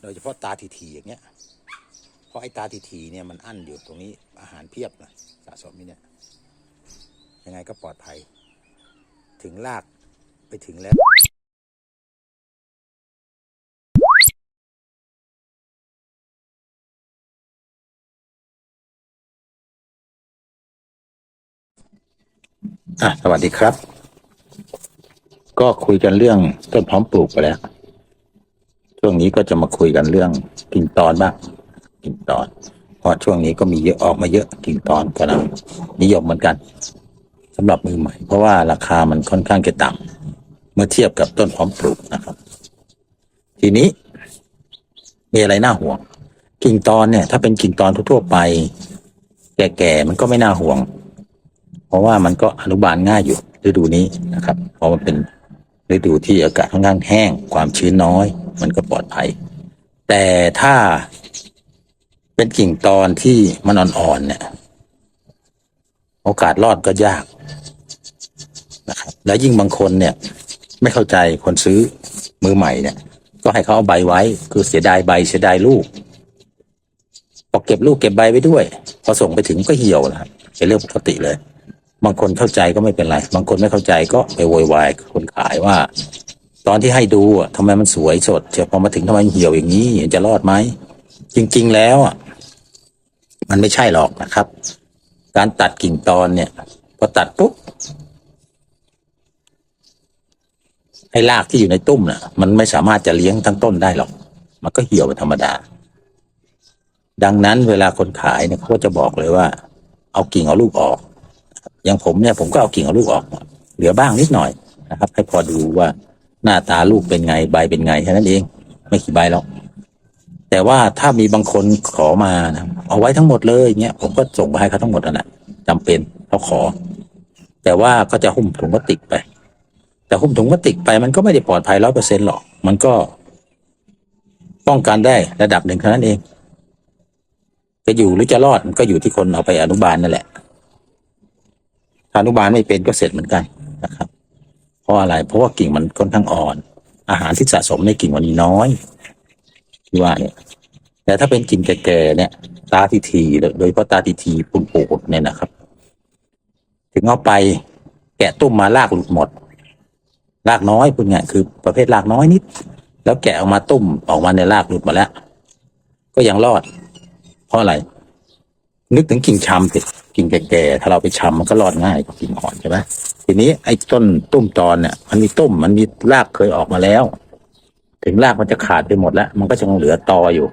โดยเฉพาะตาทีๆอย่างเงี้ย เพราะไอ้ตาทีๆเนี่ยมันอั้นอยู่ตรงนี้อาหารเพียบนะสะสมนี่เนี่ย ยังไงก็ปลอดภัย ถึงลากไปถึงแล้วอะสวัสดีครับ ก็คุยกันเรื่องต้นพร้อมปลูกไปแล้ว ช่วงนี้ก็จะมาคุยกันเรื่องกิ่งตอนบ้างกิ่งตอน เพราะช่วงนี้ก็มีเยอะออกมาเยอะกิ่งตอนก็นะนิยมเหมือนกันสำหรับมือใหม่ เพราะว่าราคามันค่อนข้างจะต่ำเมื่อเทียบกับต้นพร้อมปลูกนะครับ ทีนี้ มีอะไรน่าห่วง กิ่งตอนเนี่ย ถ้าเป็นกิ่งตอนทั่วไป แก่ๆมันก็ไม่น่าห่วง เพราะว่ามันก็อนุบาลง่ายอยู่ฤดูนี้นะครับเพราะมันเป็น ฤดูที่อากาศค่อนข้างแห้ง ความชื้นน้อย มันก็ปลอดภัย แต่ถ้าเป็นกิ่งตอนที่มันอ่อนๆเนี่ย โอกาสรอดก็ยากนะครับแล้วยิ่งบางคนเนี่ย ไม่เข้าใจคนซื้อมือใหม่เนี่ย ก็ให้เขาเอาใบไว้ คือเสียดายใบเสียดายลูกพอเก็บลูกเก็บใบไว้ด้วย พอส่งไปถึงก็เหี่ยวนะครับเป็นเรื่องปกติเลย บางคนเข้าใจก็ไม่เป็นไร บางคนไม่เข้าใจก็ไปโวยวายคนขายว่า ตอนที่ให้ดูอะทำไมมันสวยสดเชียวพอมาถึงทำไมเหี่ยวอย่างนี้จะรอดไหมจริง ๆ แล้วอะมันไม่ใช่หรอกนะครับ การตัดกิ่งตอนเนี่ยพอตัดปุ๊บไอ้รากที่อยู่ในตุ้มน่ะ มันไม่สามารถจะเลี้ยงทั้งต้นได้หรอก มันก็เหี่ยวเป็นธรรมดา ดังนั้นเวลาคนขายเนี่ยเขาก็จะบอกเลยว่า เอากิ่งเอาลูกออก อย่างผมเนี่ยผมก็เอากิ่งเอาลูกออก เหลือบ้างนิดหน่อยนะครับ ให้พอดูว่าหน้าตาลูกเป็นไงใบเป็นไงแค่นั้นเอง ไม่กี่ใบหรอกแต่ว่าถ้ามีบางคนขอมานะเอาไว้ทั้งหมดเลยเงี้ยผมก็ส่งไปให้เขาทั้งหมดนั่นแหละจำเป็นเขาขอ แต่ว่าก็จะหุ้มถุงพลาสติกไป แต่หุ้มถุงพลาสติกไปมันก็ไม่ได้ปลอดภัยร้อยเปอร์เซ็นต์หรอก มันก็ ป้องกันได้ระดับหนึ่งเท่านั้นเอง จะอยู่หรือจะรอดมันก็อยู่ที่คนเอาไปอนุบาลนั่นแหละ ถ้าอนุบาลไม่เป็นก็เสร็จเหมือนกันนะครับ เพราะอะไร เพราะว่ากิ่งมันค่อนข้างอ่อน อาหารที่สะสมในกิ่งมันมีน้อยที่ว่าเนี่ย แต่ถ้าเป็นกิ่งแก่ๆเนี่ย ตาทีทีโดยเฉพาะตาทีทีๆปูดเนี่ยนะครับ ถึงเอาไปแกะตุ้มมาลากหลุดหมดลากน้อยพูดง่ยคือประเภทลากน้อยนิด แล้วแกะออกมาตุ้มออกมาในลากหลุดมาแล้ว ก็ยังรอด เพราะอะไร นึกถึงกิ่งชำสิ กิ่งแก่ๆถ้าเราไปชำมันก็รอดง่ายกว่ากิ่งอ่อนใช่ไหมทีนี้ไอ้ต้นตุ้มตอนเนี่ย มันมีตุ้มมันมีรากเคยออกมาแล้ว ถึงรากมันจะขาดไปหมดแล้ว มันก็จะเหลือตออยู่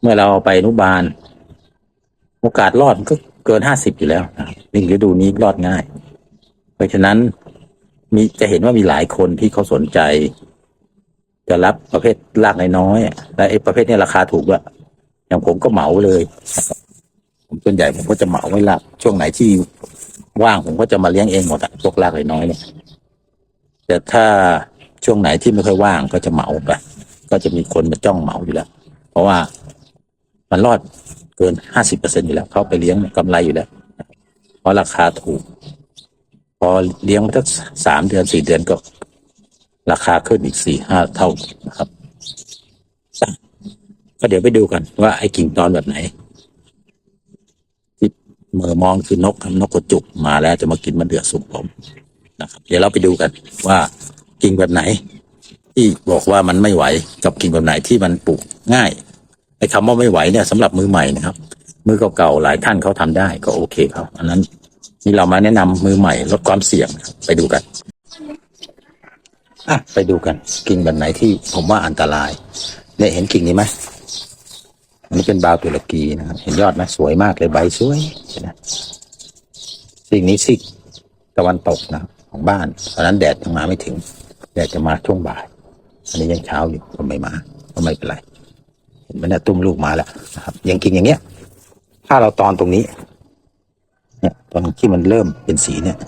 เมื่อเราเอาไปนุบาล โอกาสรอดมันก็เกินห้าสิบอยู่แล้วนะนี่ฤดูนี้รอดง่าย เพราะฉะนั้นมีจะเห็นว่ามีหลายคนที่เขาสนใจ จะรับประเภทรากน้อยๆและไอ้ประเภทนี้ราคาถูกด้วยอย่างผมก็เหมาเลย ส่วนใหญ่ผมก็จะเหมาไว้ละช่วงไหนที่ว่างผมก็จะมาเลี้ยงเองหมดอะพวกรากน้อยๆเนี่ยแต่ถ้าช่วงไหนที่ไม่ค่อยว่างก็จะเหมาไปก็จะมีคนมาจ้องเหมาอยู่แล้ว เพราะว่ามันรอดเกินห้าสิบเปอร์เซ็นอยู่แล้ว เขาไปเลี้ยงกำไรอยู่แล้ว เพราะราคาถูก พอเลี้ยงมาสักสามเดือนสี่เดือนก็ ราคาขึ้นอีกสี่ห้าเท่านะครับ ก็เดี๋ยวไปดูกันว่าไอ้กิ่งตอนแบบไหน เมื่อมองคือนกครับนกกระจุกมาแล้วจะมากินมันเดือดสุกผมนะครับ เดี๋ยวเราไปดูกันว่ากิ่งแบบไหน ที่บอกว่ามันไม่ไหวกับกิ่งแบบไหนที่มันปลูกง่ายไอ้คำว่าไม่ไหวเนี่ยสำหรับมือใหม่นะครับ มือเก่าๆหลายท่านเขาทำได้ก็โอเคครับ อันนั้นนี่เรามาแนะนำมือใหม่ลดความเสี่ยงไปดูกันอะไปดูกันกิ่งแบบไหนที่ผมว่าอันตรายเนี่ยเห็นกิ่งนี้ไหม อันนี้เป็นบาวตุรกีนะครับเห็นยอดไหมสวยมากเลยใบสวยนะสิ่งนี้ซิกตะวันตกนะของบ้านตอนนั้นแดดยังมาไม่ถึง แดดจะมาช่วงบ่าย อันนี้ยังเช้าอยู่ก็ไม่มาก็ไม่เป็นไร เห็นไหมเนี่ยตุ้มลูกมาแล้วนะครับ ยังกิ่งอย่างเงี้ย ถ้าเราตอนตรงนี้ เนี่ยตอนที่มันเริ่มเป็นสีเนี่ย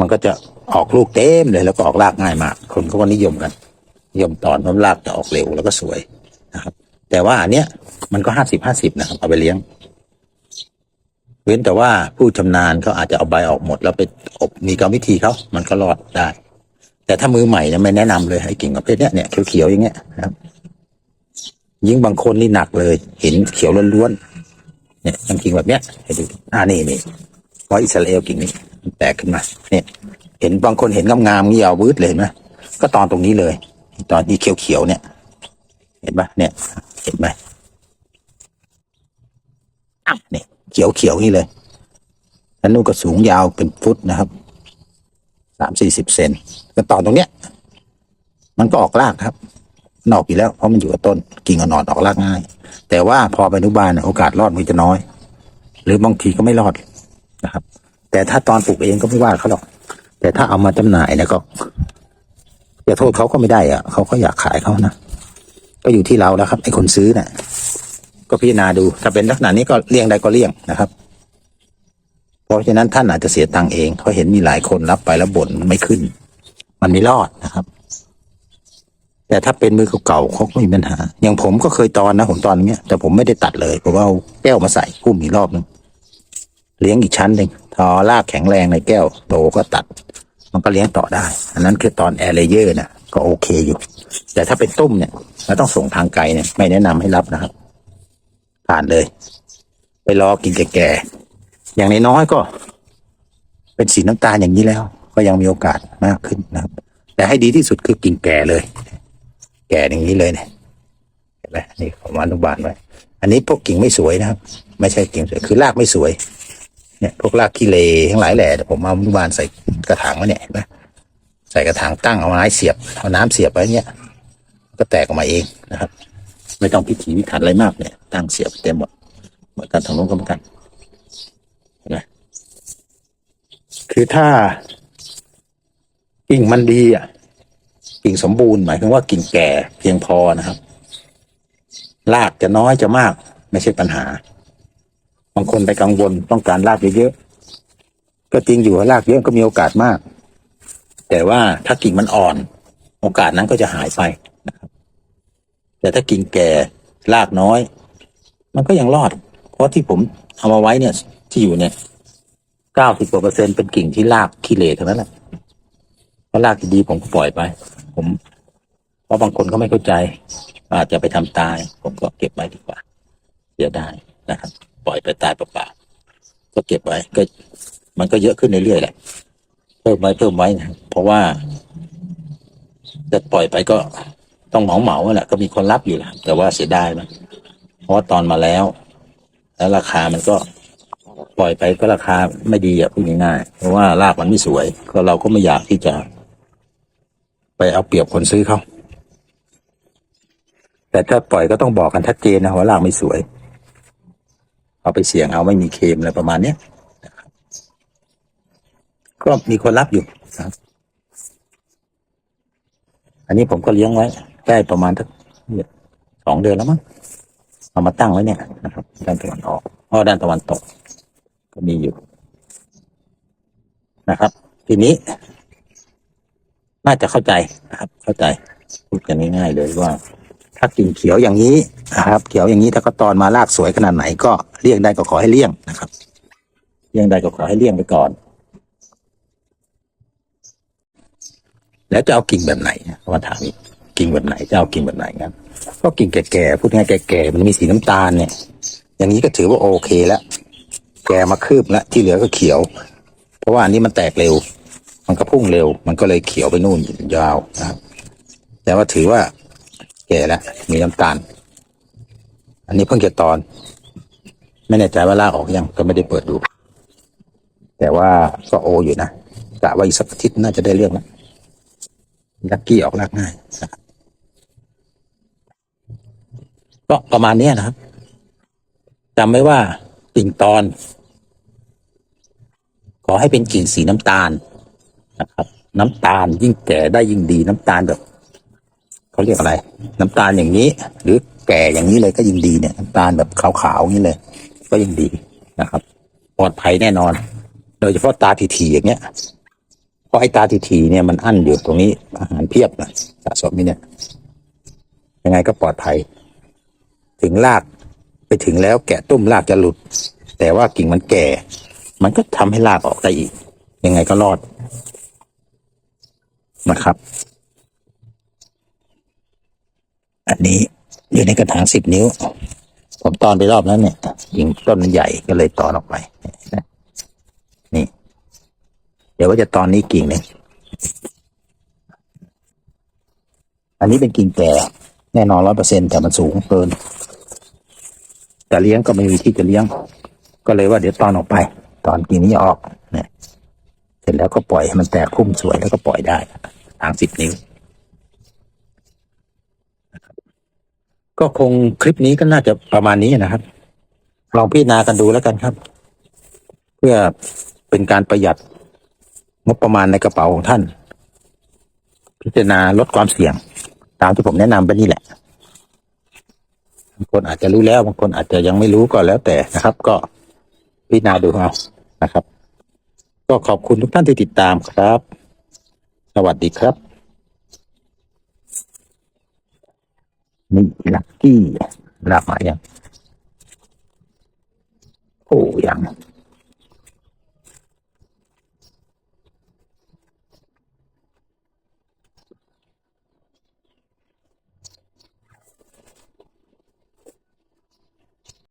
มันก็จะออกลูกเต็มเลยแล้วก็ออกรากง่ายมาก คนเขาก็นิยมกัน นิยมตอนเพราะรากจะออกเร็วแล้วก็สวยนะครับ แต่ว่าอันเนี้ยมันก็ห้าสิบห้าสิบนะครับเอาไปเลี้ยง เว้นแต่ว่าผู้ชำนาญเขาอาจจะเอาใบออกหมด แล้วไปอบมีกรรมวิธีเขามันก็รอดได้ แต่ถ้ามือใหม่เนี่ยไม่แนะนำเลยให้กิ่งประเภทเนี้ยเนี่ยเขียวๆอย่างเงี้ยนะครับ ยิ่งบางคนนี่หนักเลย เห็นเขียวล้วนๆเนี่ยยังกิ่งแบบเนี้ยให้ดูอ่านี่นี่เพราะอิสราเอลกิ่งนี้แตกขึ้นมาเนี่ยเห็นบางคนเห็นงามๆนี่เอาวืดเลยเห็นไหมก็ตอนตรงนี้เลย ตอนที่เขียวๆเนี่ย เห็นปะเนี่ย เห็นไหมอ่เนี่ยเขียวๆนี่เลยแล้วนู่นก็สูงยาวเป็นฟุตนะครับ สามสี่สิบเซนก็ตอนตรงเนี้ย มันก็ออกรากครับนออกอยู่แล้ว เพราะมันอยู่กับต้น กิ่งอ่อนๆออกรากง่าย แต่ว่าพอไปนุบาลน่ะโอกาสรอดมันจะน้อย หรือบางทีก็ไม่รอดนะครับ แต่ถ้าตอนปลูกเองก็ไม่ว่าเขาหรอก แต่ถ้าเอามาจำหน่ายนี่ยก็อย่าโทษเขาก็ไม่ได้อะเขาก็อยากขายเขานะ ก็อยู่ที่เราแล้วครับไอ้คนซื้อน่ะ ก็พิจารณาดูถ้าเป็นลักษณะนี้ก็เลี่ยงได้ก็เลี่ยงนะครับ เพราะฉะนั้นท่านอาจจะเสียตังค์เองเขาเห็นมีหลายคนรับไปแล้วบ่นไม่ขึ้น มันไม่รอดนะครับ แต่ถ้าเป็นมือเก่าๆเขาก็ไม่มีปัญหา อย่างผมก็เคยตอนนะผมตอนเงี้ยแต่ผมไม่ได้ตัดเลยผมเอาแก้วมาใส่พุ่มอีกรอบหนึงเลี้ยงอีกชั้นหนึ่งทอรากแข็งแรงในแก้วโตก็ตัด มันก็เลี้ยงต่อได้ อันนั้นคือตอนแอร์เลเยอร์นะก็โอเคอยู่ แต่ถ้าเป็นตุ้มเนี่ยเราต้องส่งทางไกลเนี่ย ไม่แนะนำให้รับนะครับ ผ่านเลย ไปรอกินแก่ๆอย่างนน้อยก็ เป็นสีน้ำตาลอย่างนี้แล้ว ก็ยังมีโอกาสมากขึ้นนะครับ แต่ให้ดีที่สุดคือกิ่งแก่เลย แก่อย่างนี้เลยเนี่ยเห็นไหมนี่ผมอนุบาลไว้อันนี้พวกกิ่งไม่สวยนะครับ ไม่ใช่กิ่งสวยคือรากไม่สวย เนี่ย พวกรากขี้เลทั้งหลายแหล่เนี่ยผมเอาอนุบาลใส่กระถางไว้เนี่ยเห็นไหมใส่กระถางตั้งเอาไม้เสียบเอาน้ำเสียบไว้เนี่ย ก็แตกออกมาเองนะครับ ไม่ต้องพิถีพิถันอะไรมากเนี่ยตั้งเสียบเต็มหมดเหมือนกันทางโน้นก็เหมือนกันนไหมคือถ้ากิ่งมันดีอะกิ่งสมบูรณ์หมายถึงว่ากิ่งแก่เพียงพอนะครับรากจะน้อยจะมาก ไม่ใช่ปัญหา บางคนไปกังวลต้องการรากเยอะๆก็จริงอยู่ว่ารากเยอะก็มีโอกาสมาก แต่ว่าถ้ากิ่งมันอ่อน โอกาสนั้นก็จะหายไป แต่ถ้ากิ่งแก่รากน้อย มันก็ยังรอด เพราะที่ผมเอามาไว้เนี่ย ที่อยู่เนี่ยเก้าสิบกว่าเปอร์เซ็นต์เป็นกิ่งที่รากขี้เหร่ทั้งนั้นแหละเพราะรากดีผมก็ปล่อยไป ผม เพราะบางคนก็ไม่เข้าใจ อาจจะไปทำตาย ผมก็เก็บไว้ดีกว่าเสียดายนะครับ ปล่อยไปตายเปล่าๆก็เก็บไว้ก็ มันก็เยอะขึ้นเรื่อยๆแหละเพิ่มไว้เพิ่มไว้นะเพราะว่าจะปล่อยไปก็ ต้องเหมาเหมาแหละก็มีคนรับอยู่แหละแต่ว่าเสียดายมันเพราะว่าตอนมาแล้ว แล้วราคามันก็ปล่อยไปก็ราคาไม่ดีอะพูดง่ายๆเพราะว่ารากมันไม่สวย ก็เราก็ไม่อยากที่จะ ไปเอาเปรียบคนซื้อเขาแต่ถ้าปล่อยก็ต้องบอกกันชัดเจนนะว่ารากไม่สวย เอาไปเสี่ยงเอาไม่มีเคมอะไรประมาณเนี้ยก็มีคนรับอยู่ครับ อันนี้ผมก็เลี้ยงไว้ ได้ประมาณสักสองเดือนแล้วมั้งเอามาตั้งไว้เนี่ยนะครับ ด้านตะวันออกอ้อด้านตะวันตก ก็มีอยู่นะครับ ทีนี้ น่าจะเข้าใจนะครับ เข้าใจพูดกันง่ายๆเลยว่า ถ้ากิ่งเขียวอย่างนี้นะครับ เขียวอย่างนี้ถ้าก็ตอนมารากสวยขนาดไหนก็เลี่ยงได้ก็ขอให้เลี่ยงนะครับเลี่ยงได้ก็ขอให้เลี่ยงไปก่อน แล้วจะเอากิ่งแบบไหนมาถามอีก กิ่งแบบไหนจะเอากิ่งแบบไหนครับก็กิ่งแก่ๆพูดง่ายแก่ๆมันมีสีน้ำตาลเนี่ย อย่างนี้ก็ถือว่าโอเคแล้วแก่มาคืบแล้วที่เหลือก็เขียว เพราะว่าอันนี้มันแตกเร็ว มันก็พุ่งเร็ว มันก็เลยเขียวไปนู่นยาวนะครับ แต่ว่าถือว่าแก่แล้วมีน้ำตาล อันนี้เพิ่งจะตอน ไม่แน่ใจว่าลากออกยังก็ไม่ได้เปิดดู แต่ว่าก็โออยู่นะกะว่าอีกสักอาทิตย์น่าจะได้เรื่องแล้วลักกี้ออกลากง่ายนะครับ ก็ประมาณนี้นะครับจำไว้ว่ากิ่งตอน ขอให้เป็นกิ่งสีน้ำตาลนะครับ น้ำตาลยิ่งแก่ได้ยิ่งดีน้ำตาลแบบเขาเรียกอะไร น้ำตาลอย่างนี้ หรือแก่อย่างนี้เลยก็ยิ่งดีเนี่ยน้ำตาลแบบขาวๆอย่างนี้เลย ก็ยิ่งดีนะครับปลอดภัยแน่นอน โดยเฉพาะตาทีๆอย่างเงี้ยเพราะไอ้ตาทีๆเนี่ยมันอั้นอยู่ตรงนี้อาหารเพียบนะสะสมนี่เนี่ยยังไงก็ปลอดภัย ถึงรากไปถึงแล้วแกะตุ้มรากจะหลุด แต่ว่ากิ่งมันแก่ มันก็ทำให้รากออกได้อีก ยังไงก็รอดนะครับ อันนี้อยู่ในกระถางสิบนิ้ว ผมตอนไปรอบนั้นเนี่ยกิ่งต้นมันใหญ่ก็เลยตอนออกไปนี่ เดี๋ยวว่าจะตอนนี้กิ่งหนึ่งอันนี้เป็นกิ่งแก่แน่นอนร้อยเปอร์เซ็นแต่มันสูงเกิน จะเลี้ยงก็ไม่มีที่จะเลี้ยง ก็เลยว่าเดี๋ยวตอนออกไป ตอนกิ่งนี้ออกเนี่ยเสร็จแล้วก็ปล่อยให้มันแตกพุ่มสวยแล้วก็ปล่อยได้ทางสิบนิ้ว ก็คงคลิปนี้ก็น่าจะประมาณนี้นะครับ ลองพิจารณากันดูแล้วกันครับ เพื่อเป็นการประหยัดงบประมาณในกระเป๋าของท่าน พิจารณาลดความเสี่ยง ตามที่ผมแนะนำไปนี่แหละางคนอาจจะรู้แล้วบางคนอาจจะยังไม่รู้ก็แล้วแต่นะครับ ก็พิจารณาดูเอานะครับ ก็ขอบคุณทุกท่านที่ติดตามครับ สวัสดีครับนี่ลักกี้ลากมายังโอ้ยัง